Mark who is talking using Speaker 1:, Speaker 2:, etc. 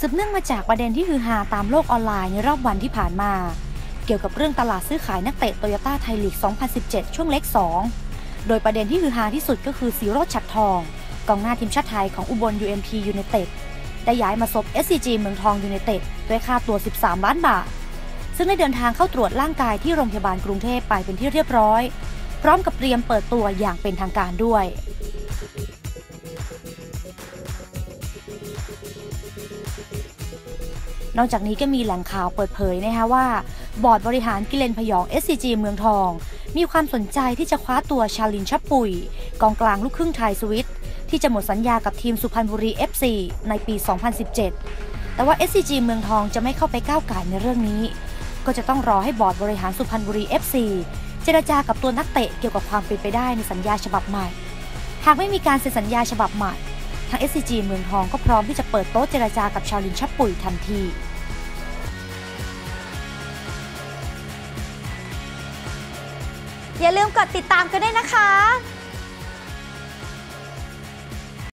Speaker 1: สืบเนื่องมาจากประเด็นที่ฮือฮาตามโลกออนไลน์ในรอบวันที่ผ่านมา เกี่ยวกับเรื่องตลาดซื้อขายนักเตะโตโยต้าไทยลีก 2017 ช่วงเล็ก 2 โดยประเด็นที่ฮือฮาที่สุดก็คือสีโรจน์ฉัดทอง กองหน้าทีมชาติไทยของอุบล UMP United ได้ย้ายมาซบ SCG เมืองทองยูไนเต็ดด้วยค่าตัว 13 ล้านบาท ซึ่งได้เดินทางเข้าตรวจร่างกายที่โรงพยาบาลกรุงเทพไปเป็นที่เรียบร้อย พร้อมกับเตรียมเปิดตัวอย่างเป็นทางการด้วย นอกจากนี้ก็มีแหล่งข่าวเปิดเผยนะคะว่า บอร์ดบริหารกิเลนพยอง SCG เมืองทอง มีความสนใจที่จะคว้าตัวชาลินชับปุย กองกลางลูกครึ่งไทยสวิตที่จะหมดสัญญากับทีมสุพรรณบุรี FC ในปี 2017 แต่ว่า SCG เมืองทองจะไม่เข้าไปก้าวไก่ในเรื่องนี้ ก็จะต้องรอให้บอร์ดบริหารสุพรรณบุรี FC เจรจากับตัวนักเตะเกี่ยวกับความเป็นไปได้ในสัญญาฉบับใหม่ หากไม่มีการเซ็นสัญญาฉบับใหม่าง SCG เมืองทองก็พร้อมที่จะเปิดโต๊ะเจรจากับชาวลินชับปุ๋ยทันที
Speaker 2: อย่าลืมกดติดตามกันด้วยนะคะ